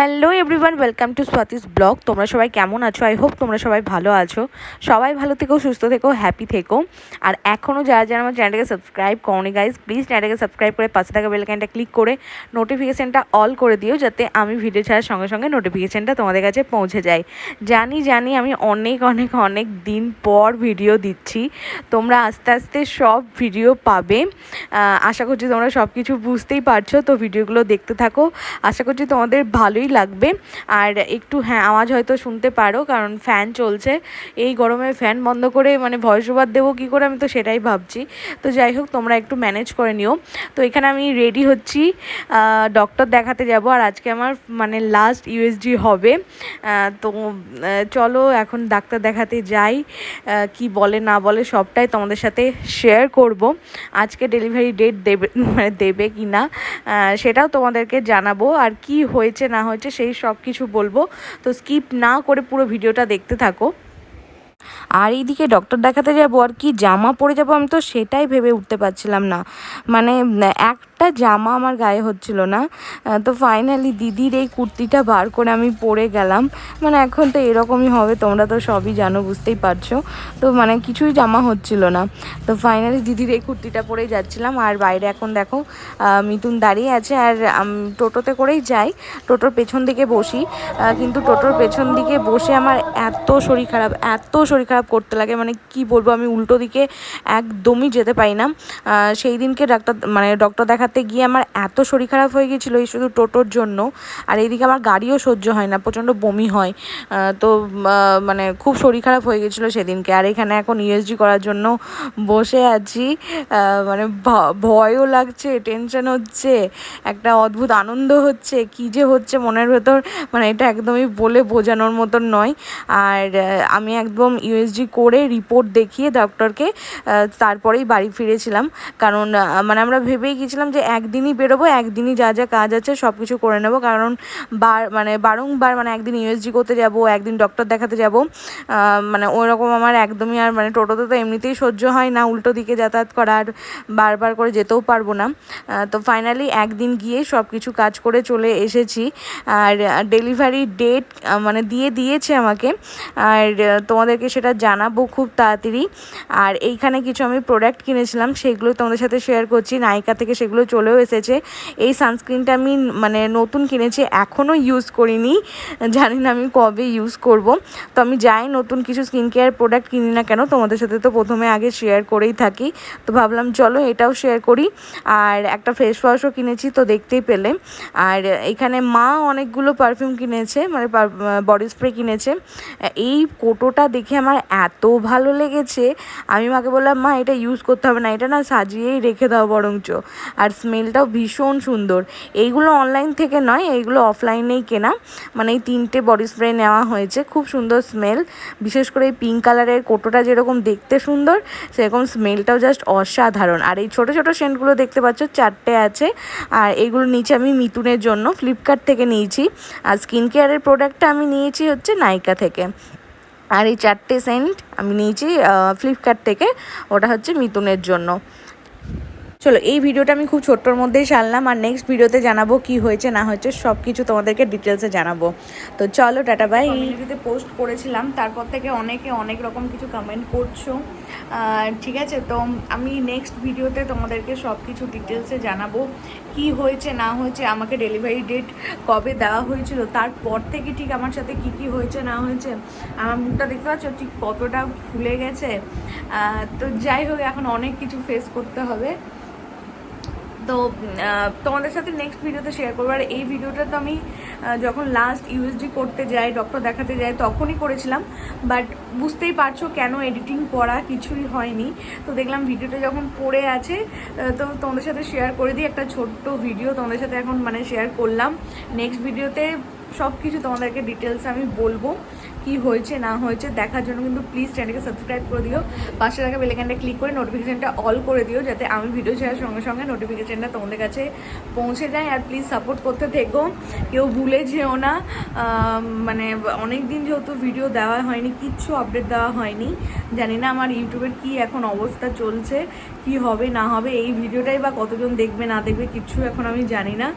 Hello everyone, welcome to Swati's blog. তোমরা সবাই কেমন আছো? আই হোপ তোমরা সবাই ভালো আছো। সবাই ভালো থেকো, সুস্থ থেকো, হ্যাপি থেকো। আর এখনও যারা যারা আমার চ্যানেলটাকে সাবস্ক্রাইব করনি গাইজ প্লিজ চ্যানেলটাকে সাবস্ক্রাইব করে পাশে থাকা বেলকানটা ক্লিক করে নোটিফিকেশানটা অল করে দিও, যাতে আমি ভিডিও ছাড়ার সঙ্গে সঙ্গে নোটিফিকেশানটা তোমাদের কাছে পৌঁছে যায়। জানি জানি আমি অনেক অনেক অনেক দিন পর ভিডিও দিচ্ছি। তোমরা আস্তে আস্তে সব ভিডিও পাবে। আশা করছি তোমরা সব কিছু বুঝতেই পারছ। তো ভিডিওগুলো দেখতে থাকো। আশা করছি তোমাদের ভালোই লাগবে। আর একটু হ্যাঁ আওয়াজ হয়তো শুনতে পারো, কারণ ফ্যান চলছে। এই গরমে ফ্যান বন্ধ করে মানে ভয়েস ওভার দেবো কী করে আমি তো সেটাই ভাবছি। তো যাই হোক, তোমরা একটু ম্যানেজ করে নিও। তো এখানে আমি রেডি হচ্ছি। ডক্টর দেখাতে যাব, আর আজকে আমার মানে লাস্ট ইউএসজি হবে। তো চলো এখন ডাক্তার দেখাতে যাই। কি বলে, না বলে সবটাই তোমাদের সাথে শেয়ার করব। আজকে ডেলিভারি ডেট দেবে মানে দেবে কি না সেটাও তোমাদেরকে জানাব। আর কি হয়েছে, না হয়েছে সেই সব কিছু বলব। তো স্কিপ না করে পুরো ভিডিওটা দেখতে থাকো। আর এইদিকে ডক্টর দেখাতে যাব আর কি জামা পরে যাব আমি তো সেটাই ভেবে উঠতে পারছিলাম না। মানে উম, একটা জামা আমার গায়ে হচ্ছিল না। তো ফাইনালি দিদির এই কুর্তিটা বার করে আমি পরে গেলাম। মানে এখন তো এরকমই হবে, তোমরা তো সবই জানো, বুঝতেই পারছ। তো মানে কিছুই জামা হচ্ছিল না। তো ফাইনালি দিদির এই কুর্তিটা পরেই যাচ্ছিলাম। আর বাইরে এখন দেখো মিথুন দাঁড়িয়ে আছে। আর টোটোতে করেই যাই। টোটোর পেছন দিকে বসি। কিন্তু টোটোর পেছন দিকে বসে আমার এত শরীর খারাপ, এত শরীর খারাপ করতে লাগে। মানে কি বলব, আমি উল্টো দিকে একদমই যেতে পারি না। সেই দিনকে ডাক্তার মানে ডক্টর দেখাতে গিয়ে আমার এত শরীর খারাপ হয়ে গেছিল এই শুধু টোটোর জন্য। আর এইদিকে আমার গাড়িও সহ্য হয় না, প্রচণ্ড বমি হয়। তো মানে খুব শরীর খারাপ হয়ে গেছিল সেদিনকে। আর এখানে এখন ইউএসজি করার জন্য বসে আছি। মানে ভয়ও লাগছে টেনশন হচ্ছে, একটা অদ্ভুত আনন্দ হচ্ছে, কি যে হচ্ছে মনের ভেতর মানে এটা একদমই বলে বোঝানোর মতন নয়। আর আমি একদম ইউএসজি করে রিপোর্ট দেখিয়ে ডক্টরকে তারপরেই বাড়ি ফিরেছিলাম। কারণ মানে আমরা ভেবেই গেছিলাম যে একদিনই বেরোবো, একদিনই যা যা কাজ আছে সব কিছু করে নেব। কারণ বার মানে বারংবার মানে একদিন ইউএসজি করতে যাব, একদিন ডক্টর দেখাতে যাব মানে ওইরকম আমার একদমই আর মানে টোটোতে তো এমনিতেই সহ্য হয় না, উল্টো দিকে যাতায়াত করার বারবার করে যেতেও পারব না। তো ফাইনালি একদিন গিয়ে সব কিছু কাজ করে চলে এসেছি। আর ডেলিভারি ডেট মানে দিয়ে দিয়েছে আমাকে। আর তোমাদেরকে সেটা জানাব খুব তাড়াতাড়ি। আর এইখানে কিছু আমি প্রোডাক্ট কিনেছিলাম, সেগুলো তোমাদের সাথে শেয়ার করছি। নায়িকা থেকে সেগুলো চলেও এসেছে। এই সানস্ক্রিনটা আমি মানে নতুন কিনেছি, এখনও ইউজ করিনি। জানি না আমি কবে ইউজ করব। তো আমি যাই নতুন কিছু স্কিন কেয়ার প্রোডাক্ট কিনি না কেন, তোমাদের সাথে তো প্রথমে আগে শেয়ার করেই থাকি। তো ভাবলাম চলো এটাও শেয়ার করি। আর একটা ফেস ওয়াশও কিনেছি, তো দেখতেই পেলে। আর এখানে মা অনেকগুলো পারফিউম কিনেছে মানে বডি স্প্রে কিনেছে। এই কোটোটা দেখে আমার এত ভালো লেগেছে। আমি মাকে বললাম, মা, এটা ইউজ করতে হবে না, এটা না সাজিয়েই রেখে দাও বরঞ্চ। আর স্মেলটাও ভীষণ সুন্দর। এইগুলো অনলাইন থেকে নয়, এইগুলো অফলাইনেই কেনা। মানে এই তিনটে বডি স্প্রে নেওয়া হয়েছে। খুব সুন্দর স্মেল বিশেষ করে এই পিঙ্ক কালারের কোটোটা যেরকম দেখতে সুন্দর, সেরকম স্মেলটাও জাস্ট অসাধারণ। আর এই ছোটো ছোটো সেন্টগুলো দেখতে পাচ্ছ, চারটে আছে। আর এগুলো নিচে আমি মিতুনের জন্য। ফ্লিপকার্ট থেকে নিয়েছি। আর স্কিন কেয়ারের প্রোডাক্টটা আমি নিয়েছি হচ্ছে নাইকা থেকে। আর এই চারটে সেন্ট আমি নিয়েছি ফ্লিপকার্ট থেকে। ওটা হচ্ছে মিতুনের জন্য। চলো, এই ভিডিওটা আমি খুব ছোট্টর মধ্যেই সারলাম আর নেক্সট ভিডিওতে জানাব কি হয়েছে, না হয়েছে সব কিছু তোমাদেরকে ডিটেলসে জানাব। তো চলো, টাটা বাই ভিডিওতে পোস্ট করেছিলাম, তারপর থেকে অনেকে অনেক রকম কিছু কমেন্ট করছ। ঠিক আছে, তো আমি নেক্সট ভিডিওতে তোমাদেরকে সব কিছু ডিটেলসে জানাব, কি হয়েছে, না হয়েছে, আমাকে ডেলিভারি ডেট কবে দেওয়া হয়েছিল, তারপর থেকে ঠিক আমার সাথে কি কি হয়েছে, না হয়েছে, আমার মুখটা দেখতে পাচ্ছ, ঠিক কতটা ফুলে গেছে। তো যাই হোক, এখন অনেক কিছু ফেস করতে হবে। তো তোমাদের সাথে নেক্সট ভিডিওতে শেয়ার করব। আর এই ভিডিওটা তো আমি যখন লাস্ট ইউএসডি করতে যাই ডক্টর দেখাতে যাই, তখনই করেছিলাম। বাট বুঝতেই পারছ কেন এডিটিং করা কিছুই হয়নি। তো দেখলাম ভিডিওটা যখন পড়ে আছে তো তোমাদের সাথে শেয়ার করে দিই। একটা ছোট্ট ভিডিও তোমাদের সাথে এখন মানে শেয়ার করলাম। নেক্সট ভিডিওতে সব কিছু তোমাদেরকে ডিটেলস আমি বলব। কি হয়েছে, না হয়েছে দেখার জন্য কিন্তু প্লিজ চ্যানেলকে সাবস্ক্রাইব করে দিও। পাশে থাকা বেলাইকানটা ক্লিক করে নোটিফিকেশানটা অল করে দিও, যাতে আমি ভিডিও ছাড়ার সঙ্গে সঙ্গে নোটিফিকেশানটা তোমাদের কাছে পৌঁছে যায়। আর প্লিজ সাপোর্ট করতে থেকো, কেউ ভুলে যেও না। মানে অনেক দিন যেহেতু ভিডিও দেওয়া হয়নি, কিচ্ছু আপডেট দেওয়া হয়নি। জানি না আমার ইউটিউবের কি এখন অবস্থা চলছে, কি হবে, না হবে, এই ভিডিওটাই বা কতজন দেখবে, না দেখবে, কিচ্ছু এখন আমি জানি না।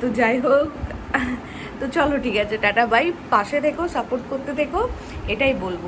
তো যাই হোক তো চলো ঠিক আছে টাটা বাই পাশে থেকো সাপোর্ট করতে থেকো এটাই বলব।